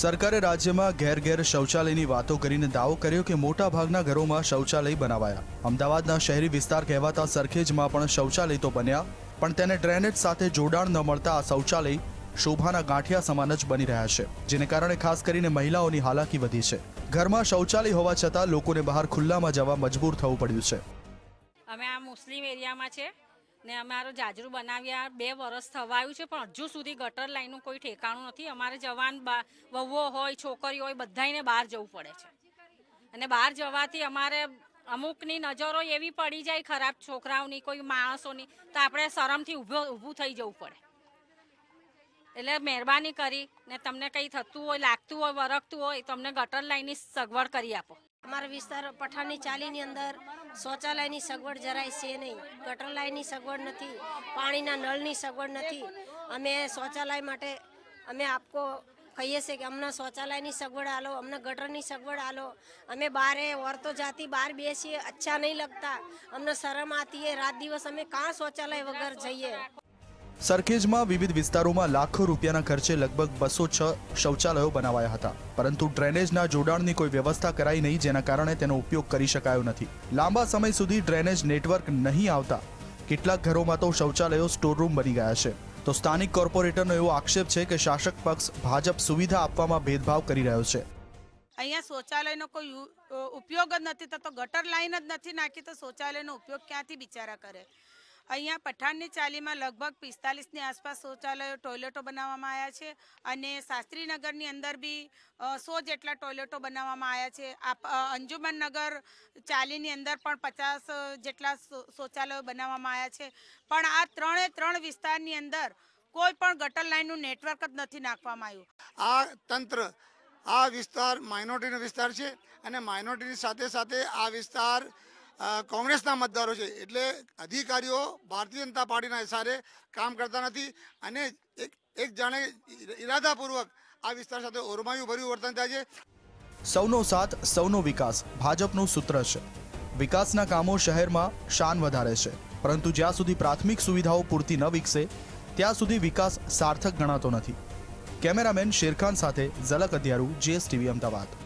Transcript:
સરકારે રાજ્યમાં ઘેર ઘેર શૌચાલયની વાતો કરીને દાવો કર્યો કે મોટા ભાગના ઘરોમાં શૌચાલય બનાવાયા. અમદાવાદના શહેરી વિસ્તાર કહેવાતા સરખેજમાં પણ શૌચાલય તો બન્યા, પણ તેને ડ્રેનેજ સાથે જોડાણ ન મળતા આ શૌચાલય શોભાના ગાંઠિયા સમાન જ બની રહ્યા છે, જેને કારણે ખાસ કરીને મહિલાઓની હાલાકી વધી છે. ઘરમાં શૌચાલય હોવા છતાં લોકોને બહાર ખુલ્લામાં જવા મજબૂર થવું પડ્યું છે. અમે આ મુસ્લિમ એરિયામાં છે. ને અમારું જાજરું બનાવ્યા બે વર્ષ થવાયું છે, પણ હજુ સુધી ગટર લાઈનનું કોઈ ઠેકાણું નથી. અમારે જવાન વહુઓ હોય, છોકરીઓ હોય બધાને બહાર જવું પડે છે. અને બહાર જવાથી અમારે અમુકની નજરો એવી પડી જાય, ખરાબ છોકરાઓની, કોઈ માણસોની, તો આપણે શરમથી ઊભો, ઊભું થઈ જવું પડે. એટલે મહેરબાની કરી ને તમને કંઈ થતું હોય, લાગતું હોય વરખતું હોય તમને ગટર લાઈનની સગવડ કરી આપો. અમારા વિસ્તાર પઠાણની ચાલીની અંદર શૌચાલયની સગવડ જરાય છે નહીં. ગટર લાઈનની સગવડ નથી, પાણીના નળની સગવડ નથી. અમે શૌચાલય માટે, અમે આપકો કહીએ છીએ કે અમને શૌચાલયની સગવડ આલો, અમને ગટરની સગવડ આલો. અમે બારે ઓરતો જાતી બહાર બેસીએ, અચ્છા નહીં લગતા. અમને શરમ આતી રાત દિવસ અમે કાં શૌચાલય વગર જઈએ? સરખેજમાં વિવિધ વિસ્તારોમાં લાખો રૂપિયાના ખર્ચે લગભગ બસો છ શૌચાલયો બનાવાયા હતા. પરંતુ ડ્રેનેજના જોડાણની કોઈ વ્યવસ્થા કરાઈ નહીં, જેના કારણે તેનો ઉપયોગ કરી શકાયો નથી. લાંબા સમય સુધી ડ્રેનેજ નેટવર્ક નહીં આવતા. કેટલાક ઘરોમાં તો શૌચાલયો સ્ટોરરૂમ બની ગયા છે. તો સ્થાનિક કોર્પોરેટરનો એવો આક્ષેપ છે કે શાસક પક્ષ ભાજપ સુવિધા આપવામાં ભેદભાવ કરી રહ્યો છે. અહીંયા શૌચાલયનો કોઈ ઉપયોગ જ નથી થતો. ગટર લાઈન જ નથી નાખી તો શૌચાલયનો ઉપયોગ ક્યાંથી બિચારા કરે? અહીંયા પઠાણની ચાલીમાં લગભગ પિસ્તાલીસની આસપાસ શૌચાલયો, ટોયલેટો બનાવવામાં આવ્યા છે અને શાસ્ત્રીનગરની અંદર બી સો જેટલા ટોયલેટો બનાવવામાં આવ્યા છે. આપ અંજુમન નગર ચાલીની અંદર પણ પચાસ જેટલા શૌચાલયો બનાવવામાં આવ્યા છે. પણ આ ત્રણે ત્રણ વિસ્તારની અંદર કોઈ પણ ગટર લાઈનનું નેટવર્ક જ નથી નાખવામાં આવ્યું. આ તંત્ર, આ વિસ્તાર માઇનોરિટીનો વિસ્તાર છે અને માઇનોરિટીની સાથે સાથે આ વિસ્તાર કોંગ્રેસના મતદારો છે. એટલે અધિકારીઓ ભારતીય જનતા પાર્ટીના ઇશારે કામ કરતા નથી અને એક એક જાણે ઇરાદાપૂર્વક આ વિસ્તાર સાથે ઓરમાયું ભર્યું વર્તન થાય છે. સૌનો સાથ, સૌનો વિકાસ ભાજપનું સૂત્ર છે. વિકાસના કામો શહેરમાં શાન વધારે છે. પરંતુ જ્યાં સુધી પ્રાથમિક સુવિધાઓ પૂરતી ન વિકસે, ત્યાં સુધી વિકાસ સાર્થક ગણાતો નથી. કેમેરામેન શેરખાન સાથે ઝલક અધ્યારું, જીએસટીવી અમદાવાદ.